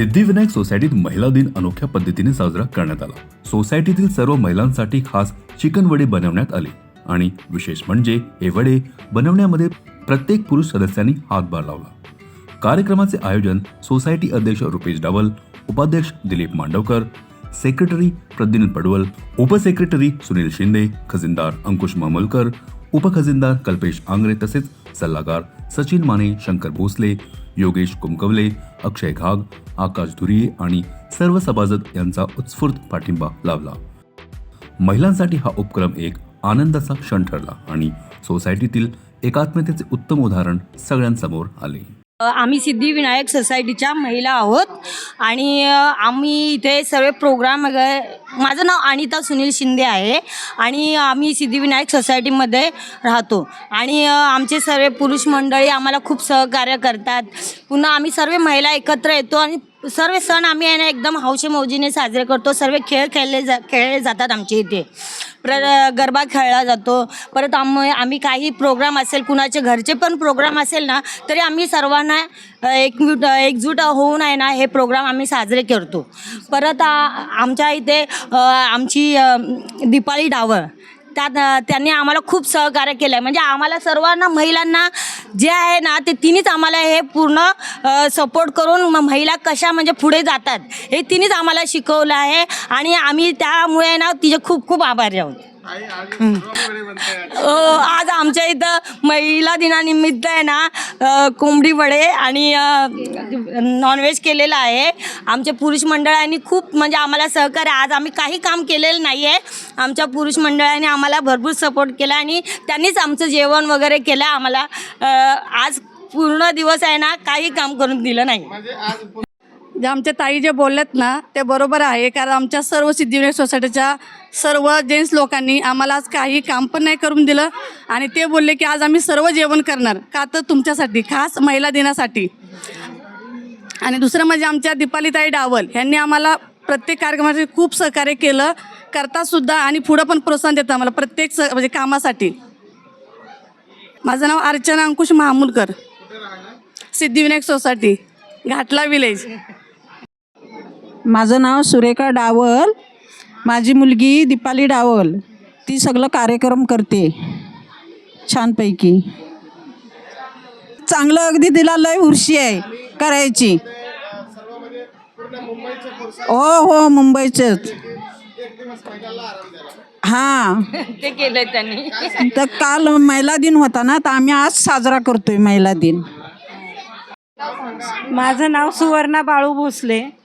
सिद्धिविनायक सोसायटीत महिला दिन अनोख्या पद्धतीने साजरा करण्यात आला. सोसायटीतील सर्व महिलांसाठी खास चिकन वडे बनवण्यात आले आणि विशेष म्हणजे हे वडे बनवण्यामध्ये प्रत्येक पुरुष सदस्यांनी हातभार लावला. कार्यक्रमाचे आयोजन सोसायटी अध्यक्ष रुपेश डावल उपाध्यक्ष दिलीप मांडवकर सेक्रेटरी प्रद्युन पडवल उपसेक्रेटरी सुनील शिंदे खजिनदार अंकुश मामलकर उपखजिनदार कल्पेश आंग्रे तसेच सल्लागार सचिन माने शंकर भोसले योगेश कुमकवले अक्षय घाग आकाश धुरी आणि सर्व सभासद यांचा उत्स्फूर्त पाठिंबा लाभला. महिलांसाठी हा उपक्रम एक आनंदाचा क्षण ठरला आणि सोसायटीतील एकात्मतेचे उत्तम उदाहरण सगळ्यांसमोर आले. आम्ही सिद्धिविनायक सोसायटीच्या महिला आहोत. आणि आम्ही इथे सर्व प्रोग्राम वगैरे माझं नाव अनिता सुनील शिंदे आहे. आणि आम्ही सिद्धिविनायक सोसायटीमध्ये राहतो. आणि आमचे सर्व पुरुष मंडळी आम्हाला खूप सहकार्य करतात. पुन्हा आम्ही सर्व महिला एकत्र येतो आणि सर्व सण आम्ही आहे ना एकदम हौशे मौजीने साजरे करतो. सर्व खेळ खेळले जा खेळले जातात आमच्या इथे. प्र गरबा खेळला जातो. परत आम आम्ही काही प्रोग्राम असेल कुणाचे घरचे पण प्रोग्राम असेल ना तरी आम्ही सर्वांना अ, एकजूट एकजूट होऊन आहे ना हे प्रोग्राम आम्ही साजरे करतो. परत आमच्या इथे आमची दिपाळी डावळ. त्यात त्यांनी आम्हाला खूप सहकार्य केलं आहे म्हणजे आम्हाला सर्वांना महिलांना जे आहे ना ते तिनेच आम्हाला हे पूर्ण सपोर्ट करून महिला कशा म्हणजे पुढे जातात हे तिनेच आम्हाला शिकवलं आहे. आणि आम्ही त्यामुळे ना तिचे खूप खूप आभारी आहोत. आज आमच्या इथं महिला दिनानिमित्त आहे ना कोंबडी वडे आणि नॉनव्हेज केलेलं आहे. आमच्या पुरुष मंडळाने खूप म्हणजे आम्हाला सहकार्य आज आम्ही काही काम केलेलं नाही आहे आमच्या पुरुष मंडळाने आम्हाला भरपूर सपोर्ट केला आणि त्यांनीच आमचं जेवण वगैरे केलं. आम्हाला आज पूर्ण दिवस आहे ना काही काम करून दिलं नाही. जे आमच्या ताई जे बोललेत ना ते बरोबर आहे. कारण आमच्या सर्व सिद्धिविनायक सोसायटीच्या सर्व जेंट्स लोकांनी आम्हाला आज काही काम पण नाही करून दिलं. आणि ते बोलले की आज आम्ही सर्व जेवण करणार. का तर तुमच्यासाठी खास महिला दिनासाठी. आणि दुसरं म्हणजे आमच्या दीपालीताई डावल यांनी आम्हाला प्रत्येक कार्यक्रमासाठी खूप सहकार्य केलं. करतासुद्धा आणि पुढं पण प्रोत्साहन देतं आम्हाला प्रत्येक स म्हणजे कामासाठी. माझं नाव Archana Ankush महामुलकर. Siddhivinayak society Ghatla village. माझं नाव सुरेखा डावल. माझी मुलगी दीपाली डावल. ती सगळं कार्यक्रम करते. छानपैकी. चांगलं अगदी तिला लय उर्शी आहे करायची. हो हो मुंबईचंच. हां. ते केलं त्यांनी. तर काल महिला दिन होता ना तर आम्ही आज साजरा करतोय महिला दिन. माझं नाव सुवर्णा बाळू भोसले.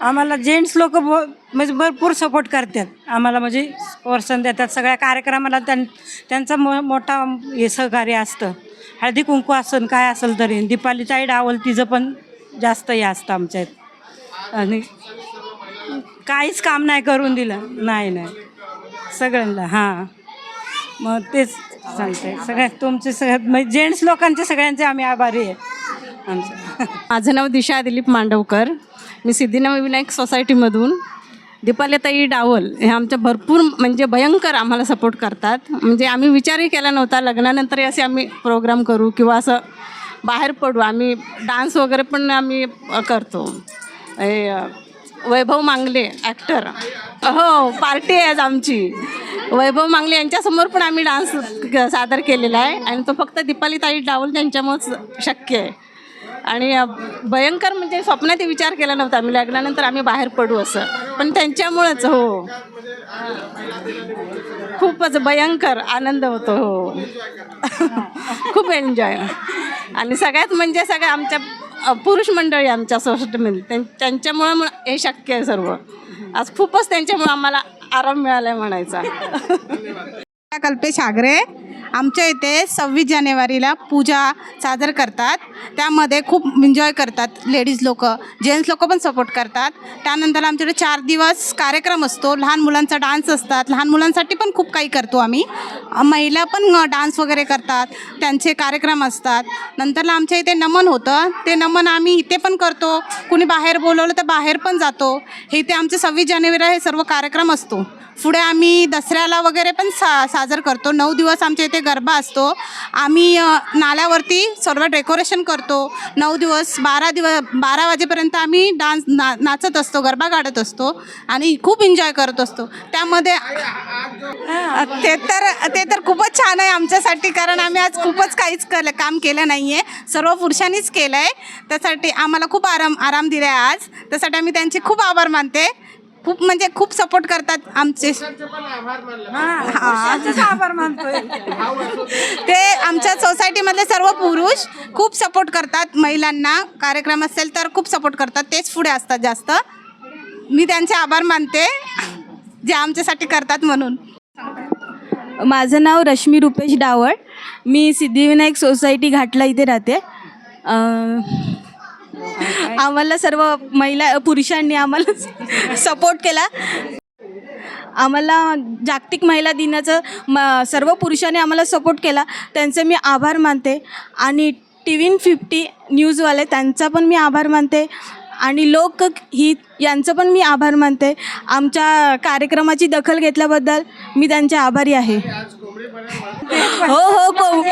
आम्हाला जेंट्स लोक ब म्हणजे भरपूर सपोर्ट करतात. आम्हाला म्हणजे प्रोत्साहन देतात. सगळ्या कार्यक्रमाला त्यां त्यांचा मो मोठा हे सहकार्य असतं. हळदी कुंकू असेल काय असेल तरी. दीपाली ताई डावल तिचं पण जास्त हे असतं आमच्यात आणि काहीच काम नाही करून दिलं. नाही नाही. सगळ्यांना हां. मग तेच सांगते सगळ्यात तुमचे सगळ्यात म्हणजे जेंट्स लोकांचे सगळ्यांचे आम्ही आभारी आहे. आमचं. माझं नाव दिशा दिलीप मांडवकर. मी सिद्धिविनायक सोसायटीमधून दीपालीताई डावल हे आमच्या भरपूर म्हणजे भयंकर आम्हाला सपोर्ट करतात. म्हणजे आम्ही विचारही केला नव्हता लग्नानंतरही असे आम्ही प्रोग्राम करू किंवा असं बाहेर पडू. आम्ही डान्स वगैरे पण आम्ही करतो. वैभव मांगले ॲक्टर हो पार्टी आहे आज आमची. वैभव मांगले यांच्यासमोर पण आम्ही डान्स क- सादर केलेला आहे. आणि तो फक्त दीपालीताई डावल त्यांच्यामुळंच शक्य आहे. आणि भयंकर म्हणजे स्वप्नात विचार केला नव्हता आम्ही. लग्नानंतर आम्ही बाहेर पडू असं. पण त्यांच्यामुळंच हो. खूपच भयंकर आनंद होतो हो. खूप एन्जॉय. आणि सगळ्यात म्हणजे सगळ्या आमच्या पुरुष मंडळी आमच्या सोसायटीमध्ये त्यांच्यामुळं हे शक्य आहे सर्व. आज खूपच त्यांच्यामुळं आम्हाला आराम मिळाला आहे म्हणायचा. कल्पेश आगरे आमच्या इथे सव्वीस जानेवारीला पूजा सादर करतात. त्यामध्ये खूप एन्जॉय करतात लेडीज लोक. जेंट्स लोक पण सपोर्ट करतात. त्यानंतर आमच्याकडे चार दिवस कार्यक्रम असतो. लहान मुलांचा डान्स असतात. लहान मुलांसाठी पण खूप काही करतो आम्ही. महिला पण डान्स वगैरे करतात. त्यांचे कार्यक्रम असतात. नंतरला आमच्या इथे नमन होतं. ते नमन आम्ही इथे पण करतो. कुणी बाहेर बोलवलं तर बाहेर पण जातो. हे इथे आमचे सव्वीस जानेवारी हे सर्व कार्यक्रम असतो. पुढे आम्ही दसऱ्याला वगैरे पण सा साजर करतो. नऊ दिवस आमच्या इथे गरबा असतो. आम्ही नाल्यावरती सर्व डेकोरेशन करतो. नऊ दिवस बारा दिवस बारा वाजेपर्यंत आम्ही डान्स ना नाचत असतो गरबा काढत असतो आणि खूप एन्जॉय करत असतो. त्यामध्ये ते तर ते तर खूपच छान आहे आमच्यासाठी कारण आम्ही आज खूपच काहीच केलं काम केलं नाही आहे सर्व पुरुषांनीच केलं आहे त्यासाठी आम्हाला खूप आराम आराम दिला आहे आज. त्यासाठी आम्ही त्यांचे खूप आभार मानते. खूप म्हणजे खूप सपोर्ट करतात आमचे. आभार मानतोय. ते आमच्या सोसायटीमधले सर्व पुरुष खूप सपोर्ट करतात महिलांना. कार्यक्रम असेल तर खूप सपोर्ट करतात. तेच पुढे असतात जास्त. मी त्यांचे आभार मानते जे आमच्यासाठी करतात म्हणून. माझं नाव रश्मी रुपेश डावळ मी सिद्धिविनायक सोसायटी घाटला इथे राहते. आम्हाला सर्व महिला पुरुषांनी आम्हाला सपोर्ट केला. आम्हाला जागतिक महिला दिनाचं म सर्व पुरुषांनी आम्हाला सपोर्ट केला. त्यांचे मी आभार मानते. आणि टी व्ही फिफ्टी न्यूजवाले त्यांचा पण मी आभार मानते. आणि लोक ही यांचं पण मी आभार मानते. आमच्या कार्यक्रमाची दखल घेतल्याबद्दल मी त्यांचे आभारी आहे. हो हो कोम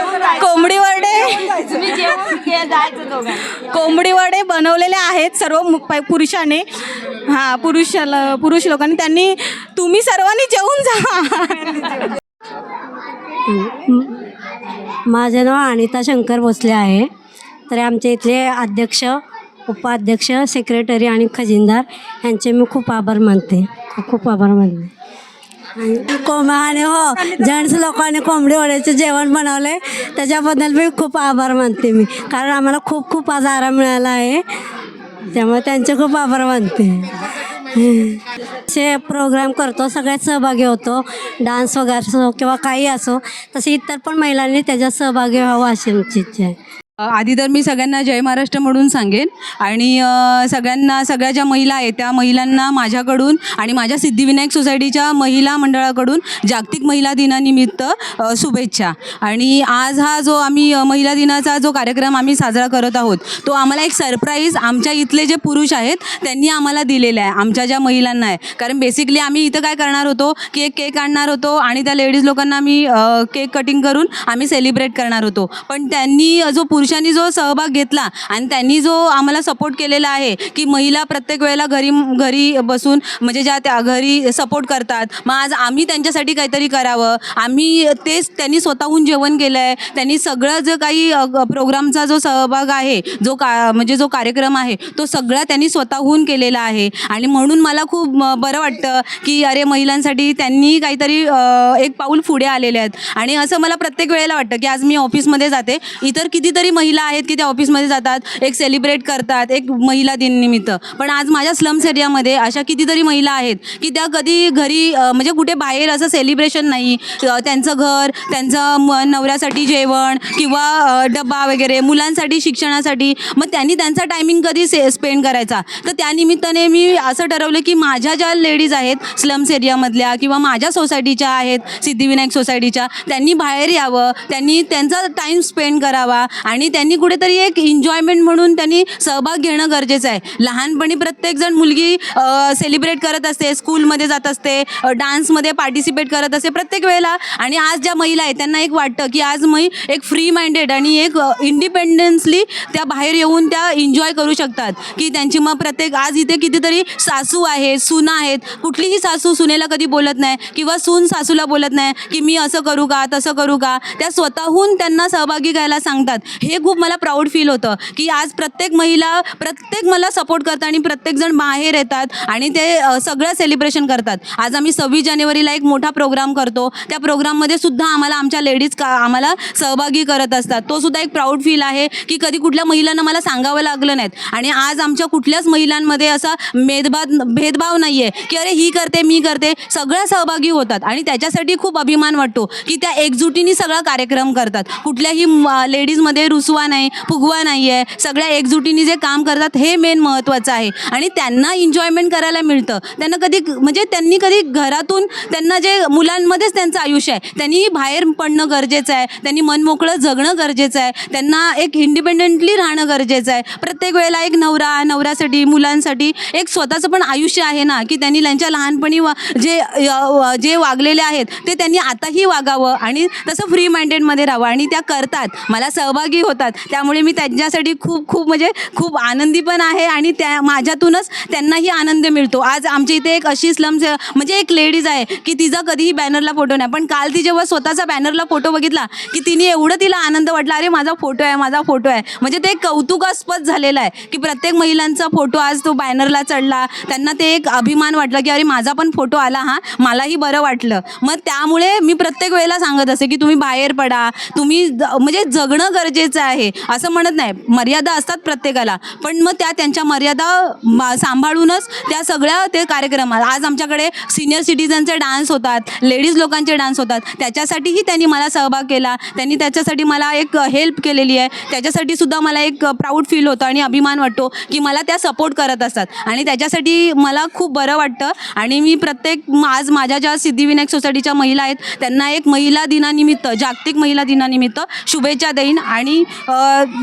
कोंबडी वडे कोंबडी वडे बनवलेले आहेत सर्व मु- पुरुषाने. हां पुरुषाला पुरुष लोकांनी. त्यांनी तुम्ही सर्वांनी जेवून जा. माझं नाव अनिता शंकर भोसले आहे. तर आमच्या इथले अध्यक्ष उपाध्यक्ष सेक्रेटरी आणि खजिनदार यांचे मी खूप आभार मानते. खूप खूप आभार मानते. आणि कोंब आणि हो जेंट्स लोकांनी कोंबडी वड्याचं जेवण बनवलं आहे त्याच्याबद्दल मी खूप आभार मानते मी. कारण आम्हाला खूप खूप आज आराम मिळाला आहे. त्यामुळे त्यांचे खूप आभार मानते. असे प्रोग्राम करतो सगळ्यात सहभागी होतो. डान्स वगैरे असो किंवा काही असो तसे इतर पण महिलांनी त्याच्यात सहभागी व्हावं अशी आमची इच्छा आहे. आधी तर मी सगळ्यांना जय महाराष्ट्र म्हणून सांगेन. आणि सगळ्यांना सगळ्या ज्या महिला आहेत त्या महिलांना माझ्याकडून आणि माझ्या सिद्धिविनायक सोसायटीच्या महिला मंडळाकडून जागतिक महिला दिनानिमित्त शुभेच्छा. आणि आज हा जो आम्ही महिला दिनाचा जो कार्यक्रम आम्ही साजरा करत आहोत तो आम्हाला एक सरप्राईज आमच्या इथले जे पुरुष आहेत त्यांनी आम्हाला दिलेला आहे आमच्या ज्या महिलांना आहे. कारण बेसिकली आम्ही इथं काय करणार होतो की एक केक आणणार होतो आणि त्या लेडीज लोकांना आम्ही केक कटिंग करून आम्ही सेलिब्रेट करणार होतो. पण त्यांनी जो पुरुषांनी जो सहभाग घेतला आणि त्यांनी जो आम्हाला सपोर्ट केलेला आहे की महिला प्रत्येक वेळेला घरी घरी बसून म्हणजे ज्या त्या घरी सपोर्ट करतात. मग आज आम्ही त्यांच्यासाठी काहीतरी करावं. आम्ही तेच त्यांनी स्वतःहून जेवण केलं आहे त्यांनी सगळं जे काही प्रोग्रामचा जो सहभाग आहे जो का म्हणजे जो कार्यक्रम आहे तो सगळा त्यांनी स्वतःहून केलेला आहे. आणि म्हणून मला खूप बरं वाटतं की अरे महिलांसाठी त्यांनी काहीतरी एक पाऊल पुढे आलेले आहेत. आणि असं मला प्रत्येक वेळेला वाटतं की आज मी ऑफिसमध्ये जाते. इतर कितीतरी महिला आहेत की त्या ऑफिसमध्ये जातात एक सेलिब्रेट करतात एक महिला दिननिमित्त. पण आज माझ्या स्लम्स एरियामध्ये अशा कितीतरी महिला आहेत की त्या कधी घरी म्हणजे कुठे बाहेर असं सेलिब्रेशन नाही. त्यांचं घर त्यांचं म नवऱ्यासाठी जेवण किंवा डब्बा डबा वगैरे मुलांसाठी शिक्षणासाठी. मग त्यांनी त्यांचा टायमिंग कधी से स्पेंड करायचा? तर त्यानिमित्ताने मी असं ठरवलं की माझ्या ज्या लेडीज आहेत स्लम्स एरियामधल्या किंवा माझ्या सोसायटीच्या आहेत सिद्धिविनायक सोसायटीच्या त्यांनी बाहेर यावं त्यांनी त्यांचा टाईम स्पेंड करावा आणि आणि त्यांनी कुठेतरी एक एन्जॉयमेंट म्हणून त्यांनी सहभाग घेणं गरजेचं आहे. लहानपणी प्रत्येकजण मुलगी सेलिब्रेट करत असते स्कूलमध्ये जात असते डान्समध्ये पार्टिसिपेट करत असते प्रत्येक वेळेला. आणि आज ज्या महिला आहेत त्यांना एक वाटतं की आज मी एक फ्री माइंडेड आणि एक इंडिपेंडन्सली त्या बाहेर येऊन त्या एन्जॉय करू शकतात. की त्यांची मग प्रत्येक आज इथे कितीतरी सासू आहेत सुना आहेत. कुठलीही सासू सुनेला कधी बोलत नाही किंवा सून सासूला बोलत नाही की मी असं करू का तसं करू का त्या स्वतःहून त्यांना सहभागी घ्यायला सांगतात. हे हे खूप मला प्राऊड फील होतं की आज प्रत्येक महिला प्रत्येक मला सपोर्ट करतात आणि प्रत्येकजण बाहेर येतात आणि ते सगळं सेलिब्रेशन करतात. आज आम्ही सव्वीस जानेवारीला एक मोठा प्रोग्राम करतो. त्या प्रोग्राममध्ये सुद्धा आम्हाला आमच्या लेडीज का आम्हाला सहभागी करत असतात. तो सुद्धा एक प्राऊड फील आहे की कधी कुठल्या महिलांना मला सांगावं लागलं नाहीत. आणि आज आमच्या कुठल्याच महिलांमध्ये असा मेदभाद भेदभाव नाही आहे की अरे ही करते मी करते सगळ्या सहभागी होतात. आणि त्याच्यासाठी खूप अभिमान वाटतो की त्या एकजुटीने सगळा कार्यक्रम करतात. कुठल्याही म- लेडीजमध्ये रुस पुसवा नाही फुगवा नाही आहे सगळ्या एकजुटीने जे काम करतात हे मेन महत्त्वाचं आहे. आणि त्यांना एन्जॉयमेंट करायला मिळतं. त्यांना कधी म्हणजे त्यांनी कधी घरातून त्यांना जे मुलांमध्येच त्यांचं आयुष्य आहे त्यांनी बाहेर पडणं गरजेचं आहे त्यांनी मनमोकळं जगणं गरजेचं आहे त्यांना एक इंडिपेंडेंटली राहणं गरजेचं आहे. प्रत्येक वेळेला एक नवरा नवऱ्यासाठी मुलांसाठी एक स्वतःचं पण आयुष्य आहे ना की त्यांनी त्यांच्या लहानपणी वा जे जे वागलेले आहेत ते त्यांनी आताही वागावं आणि तसं फ्री माइंडेडमध्ये राहावं. आणि त्या करतात. मला सहभागी होतात. त्यामुळे मी त्यांच्यासाठी खूप खूप म्हणजे खूप आनंदी पण आहे आणि त्या माझ्यातूनच त्यांनाही आनंद मिळतो. आज आमच्या इथे एक अशी स्लम म्हणजे एक लेडीज आहे की तिचा कधीही बॅनरला फोटो नाही. पण काल ती जेव्हा स्वतःचा बॅनरला फोटो बघितला की तिने एवढं तिला आनंद वाटला अरे माझा फोटो आहे माझा फोटो आहे. म्हणजे ते एक कौतुकास्पद झालेलं आहे की प्रत्येक महिलांचा फोटो आज तो बॅनरला चढला. त्यांना ते एक अभिमान वाटला की अरे माझा पण फोटो आला हा. मलाही बरं वाटलं. मग त्यामुळे मी प्रत्येक वेळेला सांगत असे की तुम्ही बाहेर पडा. तुम्ही ज- म्हणजे जगणं गरजेचं आहे. असं म्हणत नाही. मर्यादा असतात प्रत्येकाला. पण मग त्या त्यांच्या मर्यादा सांभाळूनच त्या सगळ्या ते कार्यक्रम आज आमच्याकडे सिनियर सिटीजनचे डान्स होतात. लेडीज लोकांचे डान्स होतात. त्याच्यासाठीही त्यांनी मला सहभाग केला. त्यांनी त्याच्यासाठी मला एक हेल्प केलेली आहे. त्याच्यासाठी सुद्धा मला एक प्राऊड फील होतं आणि अभिमान वाटतो की मला त्या सपोर्ट करत असतात. आणि त्याच्यासाठी मला खूप बरं वाटतं. आणि मी प्रत्येक आज माझ्या ज्या सिद्धिविनायक सोसायटीच्या महिला आहेत त्यांना एक महिला दिनानिमित्त जागतिक महिला दिनानिमित्त शुभेच्छा देईन. आणि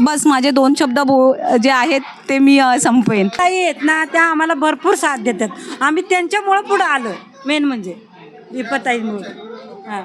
बस माझे दोन शब्द बो जे आहेत ते मी संपवेन. काही आहेत ना त्या आम्हाला भरपूर साथ देतात. आम्ही त्यांच्यामुळं पुढं आलो मेन म्हणजे विपताईमुळं हां.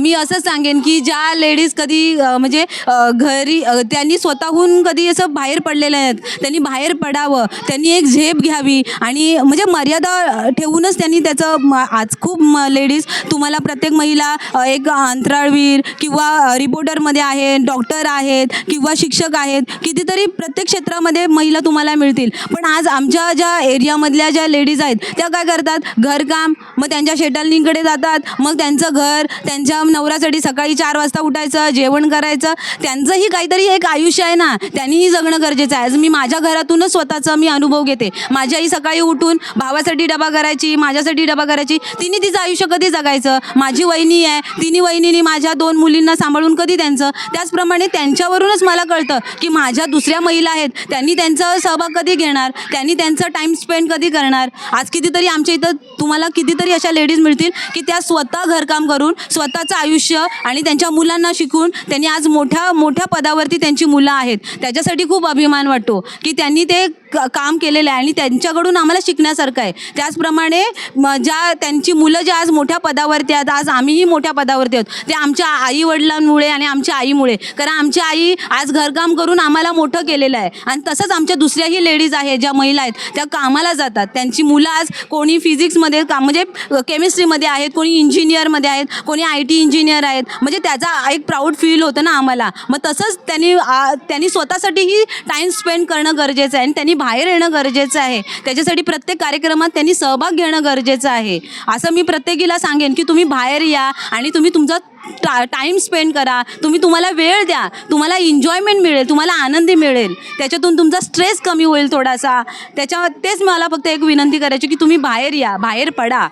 मी असं सांगेन की ज्या लेडीज कधी म्हणजे घरी त्यांनी स्वतःहून कधी असं बाहेर पडलेलं आहेत त्यांनी बाहेर पडावं. त्यांनी एक झेप घ्यावी. आणि म्हणजे मर्यादा ठेवूनच त्यांनी त्याचं आज खूप लेडीज तुम्हाला प्रत्येक महिला एक अंतराळवीर किंवा रिपोर्टरमध्ये आहे डॉक्टर आहेत किंवा शिक्षक आहेत. कितीतरी प्रत्येक क्षेत्रामध्ये महिला तुम्हाला मिळतील. पण आज आमच्या ज्या एरियामधल्या ज्या लेडीज आहेत त्या काय करतात? घरकाम. मग त्यांच्या शेटलनीकडे जातात. मग त्यांचं घर त्यांच्या नवऱ्यासाठी सकाळी चार वाजता उठायचं जेवण करायचं. त्यांचंही काहीतरी एक आयुष्य आहे ना त्यांनीही जगणं गरजेचं आहे. आज मी माझ्या घरातूनच स्वतःचा मी अनुभव घेते. माझी आई सकाळी उठून भावासाठी डबा करायची माझ्यासाठी डबा करायची. तिने तिचं आयुष्य कधी जगायचं? माझी वहिनी आहे. तिन्ही वहिनीने माझ्या दोन मुलींना सांभाळून कधी त्यांचं? त्याचप्रमाणे त्यांच्यावरूनच मला कळतं की माझ्या दुसऱ्या महिला आहेत. त्यांनी त्यांचा सहभाग कधी घेणार? त्यांनी त्यांचा टाईम स्पेंड कधी करणार? आज कितीतरी आमच्या इथं तुम्हाला कितीतरी अशा लेडीज मिळतील की त्या स्वतः घरकाम करून स्वतःचं आयुष्य आणि त्यांच्या मुलांना शिकून त्यांनी आज मोठ्या मोठ्या पदावरती त्यांची मुलं आहेत. त्याच्यासाठी खूप अभिमान वाटतो की त्यांनी ते क- काम केलेलं आहे आणि त्यांच्याकडून आम्हाला शिकण्यासारखं आहे. त्याचप्रमाणे ज्या त्यांची मुलं ज्या आज मोठ्या पदावरती आहेत आज आम्हीही मोठ्या पदावरती आहोत ते आमच्या आई वडिलांमुळे आणि आमच्या आईमुळे. कारण आमची आई आज घरकाम करून आम्हाला मोठं केलेलं आहे. आणि तसंच आमच्या दुसऱ्याही लेडीज आहेत ज्या महिला आहेत त्या कामाला जातात. त्यांची मुलं आज कोणी फिजिक्समध्ये काम म्हणजे केमिस्ट्रीमध्ये आहेत कोणी इंजिनियरमध्ये आहेत कोणी आय टी इंजिनियर आहेत. म्हणजे त्याचा एक प्राऊड फील होतं ना आम्हाला. मग तसंच त्यांनी आ, त्यांनी स्वतःसाठीही टाईम स्पेंड करणं गरजेचं आहे आणि त्यांनी बाहेर येणं गरजेचं आहे. त्याच्यासाठी प्रत्येक कार्यक्रमात त्यांनी सहभाग घेणं गरजेचं आहे. असं मी प्रत्येकीला सांगेन की तुम्ही बाहेर या आणि तुम्ही तुमचा टा टाईम स्पेंड करा. तुम्ही तुम्हाला वेळ द्या. तुम्हाला एन्जॉयमेंट मिळेल तुम्हाला आनंदी मिळेल. त्याच्यातून तुमचा स्ट्रेस कमी होईल थोडासा. त्याच्या तेच मला फक्त एक विनंती करायची की तुम्ही बाहेर या बाहेर पडा.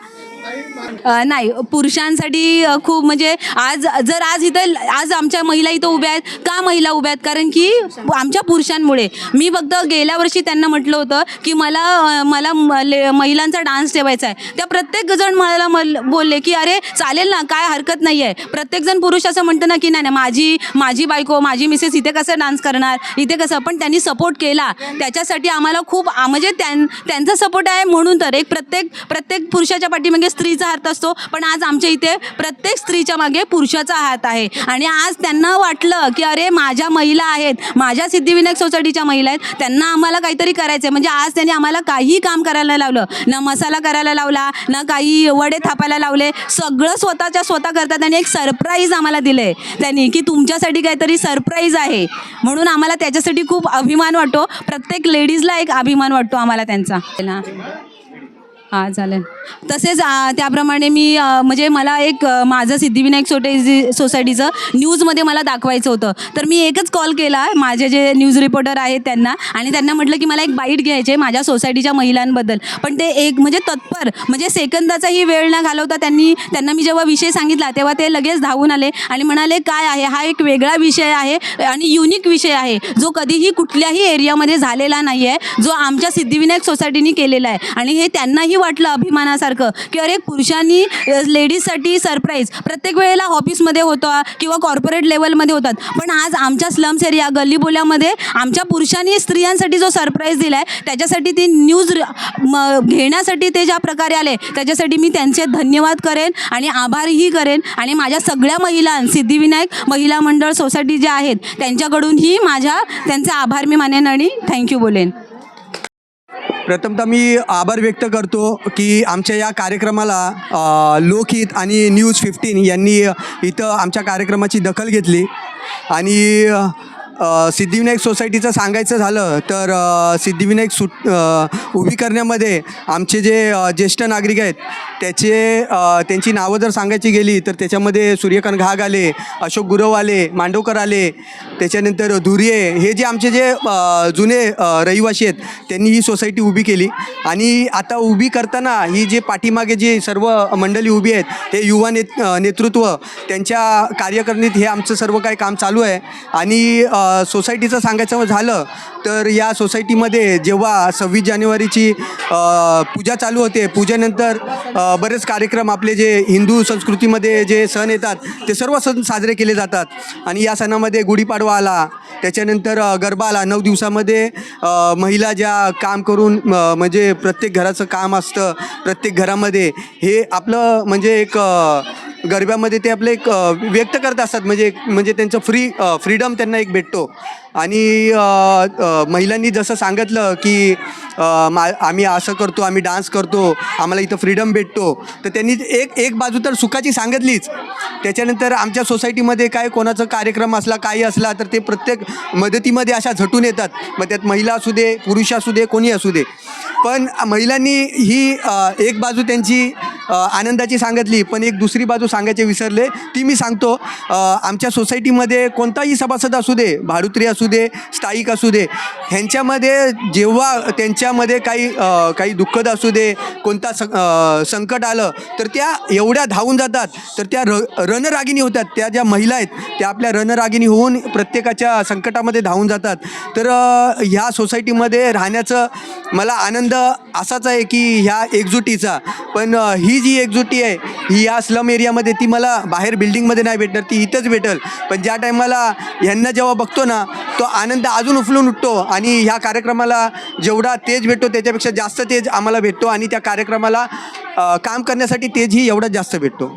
नाही पुरुषांसाठी खूप म्हणजे आज जर आज इथं आज आमच्या महिला इथं उभ्या आहेत का महिला उभ्या आहेत? कारण की आमच्या पुरुषांमुळे. मी फक्त गेल्या वर्षी त्यांना म्हटलं होतं की मला मला म- ले- महिलांचा डान्स ठेवायचा आहे. त्या प्रत्येक जण मला मल बोलले की अरे चालेल ना काय हरकत नाही आहे. प्रत्येकजण पुरुष असं म्हणतं ना की नाही नाही माझी माझी बायको माझी मिसेस इथे कसं डान्स करणार? इथे कसं? पण त्यांनी सपोर्ट केला. त्याच्यासाठी आम्हाला खूप म्हणजे त्यां त्यांचा सपोर्ट आहे म्हणून तर. एक प्रत्येक प्रत्येक पुरुषाच्या पाठीमागे स्त्रीचा हात असतो पण आज आमच्या इथे प्रत्येक स्त्रीच्या मागे पुरुषाचा हात आहे. आणि आज त्यांना वाटलं की अरे माझ्या महिला आहेत माझ्या सिद्धिविनायक सोसायटीच्या महिला आहेत त्यांना आम्हाला काहीतरी करायचं आहे म्हणजे आज त्यांनी आम्हाला काही काम करायला लावलं. ना मसाला करायला लावला ना काही वडे थापायला लावले. सगळं स्वतःच्या स्वतः करतात आणि एक सरप्राईज आम्हाला दिलं आहे त्यांनी की तुमच्यासाठी काहीतरी सरप्राईज आहे. म्हणून आम्हाला त्याच्यासाठी खूप अभिमान वाटतो. प्रत्येक लेडीजला एक अभिमान वाटतो आम्हाला त्यांचा. हां चालेल. तसेच आ, त्याप्रमाणे मी अ, म्हणजे मला एक अ, माझं सिद्धिविनायक सोटे सोसायटीचं न्यूजमध्ये मला दाखवायचं होतं. तर मी एकच कॉल केला माझे जे न्यूज रिपोर्टर आहेत त्यांना. आणि त्यांना म्हटलं की मला एक बाईट घ्यायचे माझ्या सोसायटीच्या महिलांबद्दल. पण ते एक म्हणजे तत्पर म्हणजे सेकंदाचाही वेळ न घालवता त्यांनी त्यांना मी जेव्हा विषय सांगितला तेव्हा ते लगेच धावून आले आणि म्हणाले काय आहे? हा एक वेगळा विषय आहे आणि युनिक विषय आहे. जो कधीही कुठल्याही एरियामध्ये झालेला नाही आहे जो आमच्या सिद्धिविनायक सोसायटीने केलेला आहे. आणि हे त्यांनाही वाटलं अभिमानासारखं की अरे पुरुषांनी लेडीजसाठी सरप्राईज. प्रत्येक वेळेला ऑफिसमध्ये होतो किंवा कॉर्पोरेट लेवलमध्ये होतात. पण आज आमच्या स्लम्स एरिया गल्लीबोल्यामध्ये आमच्या पुरुषांनी स्त्रियांसाठी जो सरप्राईज दिला आहे त्याच्यासाठी ती न्यूज म- घेण्यासाठी ते ज्या प्रकारे आले त्याच्यासाठी मी त्यांचे धन्यवाद करेन आणि आभारही करेन. आणि माझ्या सगळ्या महिला सिद्धिविनायक महिला मंडळ सोसायटी ज्या आहेत त्यांच्याकडूनही माझ्या त्यांचे आभार मी मानेन आणि थँक्यू बोलेन. प्रथमतः मी आभार व्यक्त करतो की आमच्या या कार्यक्रमाला लोकहित आणि न्यूज फिफ्टीन यांनी इथं आमच्या कार्यक्रमाची दखल घेतली. आणि सिद्धिविनायक सोसायटीचं सांगायचं झालं तर सिद्धिविनायक सुट उभी करण्यामध्ये आमचे जे ज्येष्ठ नागरिक आहेत त्याचे त्यांची नावं जर सांगायची गेली तर त्याच्यामध्ये सूर्यकांत घाग आले अशोक गुरव आले मांडवकर आले त्याच्यानंतर धुरिये हे जे आमचे जे जुने रहिवासी आहेत त्यांनी ही सोसायटी उभी केली. आणि आता उभी करताना ही जे पाठीमागे जी सर्व मंडळी उभी आहेत हे युवा नेत नेतृत्व त्यांच्या कार्यकारणीत हे आमचं सर्व काही काम चालू आहे. आणि सोसायटीचं सांगायचं झालं तर या सोसायटीमध्ये जेव्हा सव्वीस जानेवारीची पूजा चालू होते पूजेनंतर बरेच कार्यक्रम आपले जे हिंदू संस्कृतीमध्ये जे सण येतात ते सर्व सण साजरे केले जातात. आणि या सणामध्ये गुढीपाडवा आला त्याच्यानंतर गरबा आला. नऊ दिवसामध्ये महिला ज्या काम करून म्हणजे प्रत्येक घराचं काम असतं प्रत्येक घरामध्ये हे आपलं म्हणजे एक गरब्यामध्ये ते आपले एक व्यक्त करत असतात. म्हणजे म्हणजे त्यांचं फ्री फ्रीडम त्यांना एक भेटतो. आणि महिलांनी जसं सांगितलं की मा आम्ही असं करतो आम्ही डान्स करतो आम्हाला इथं फ्रीडम भेटतो. तर त्यांनी एक एक बाजू तर सुखाची सांगितलीच. त्याच्यानंतर आमच्या सोसायटीमध्ये काय कोणाचा कार्यक्रम असला काही असला तर ते प्रत्येक मदतीमध्ये अशा झटून येतात. मग त्यात महिला असू दे पुरुष असू दे कोणी असू दे. पण महिलांनी ही एक बाजू त्यांची आनंदाची सांगितली पण एक दुसरी बाजू सांगायचे विसरले ती मी सांगतो. आमच्या सोसायटीमध्ये कोणताही सभासद असू दे भाडुत्री असू दे स्थायिक असू दे ह्यांच्यामध्ये जेव्हा त्यांच्यामध्ये काही काही दुःखद असू दे कोणता स संकट आलं तर त्या एवढ्या धावून जातात. तर त्या र रणरागिणी होतात. त्या ज्या महिला आहेत त्या आपल्या रणरागिणी होऊन प्रत्येकाच्या संकटामध्ये धावून जातात. तर ह्या सोसायटीमध्ये राहण्याचं मला आनंद असाच आहे की ह्या एकजुटीचा. पण ही ही जी एकजुटी आहे ही या स्लम एरियामध्ये ती मला बाहेर बिल्डिंगमध्ये नाही भेटणार ती इथंच भेटेल. पण ज्या टायमाला ह्यांना जेव्हा बघतो ना तो आनंद अजून उफलून उठतो आणि ह्या कार्यक्रमाला जेवढा तेज भेटतो त्याच्यापेक्षा जास्त तेज आम्हाला भेटतो आणि त्या कार्यक्रमाला काम करण्यासाठी तेजही एवढाच जास्त भेटतो.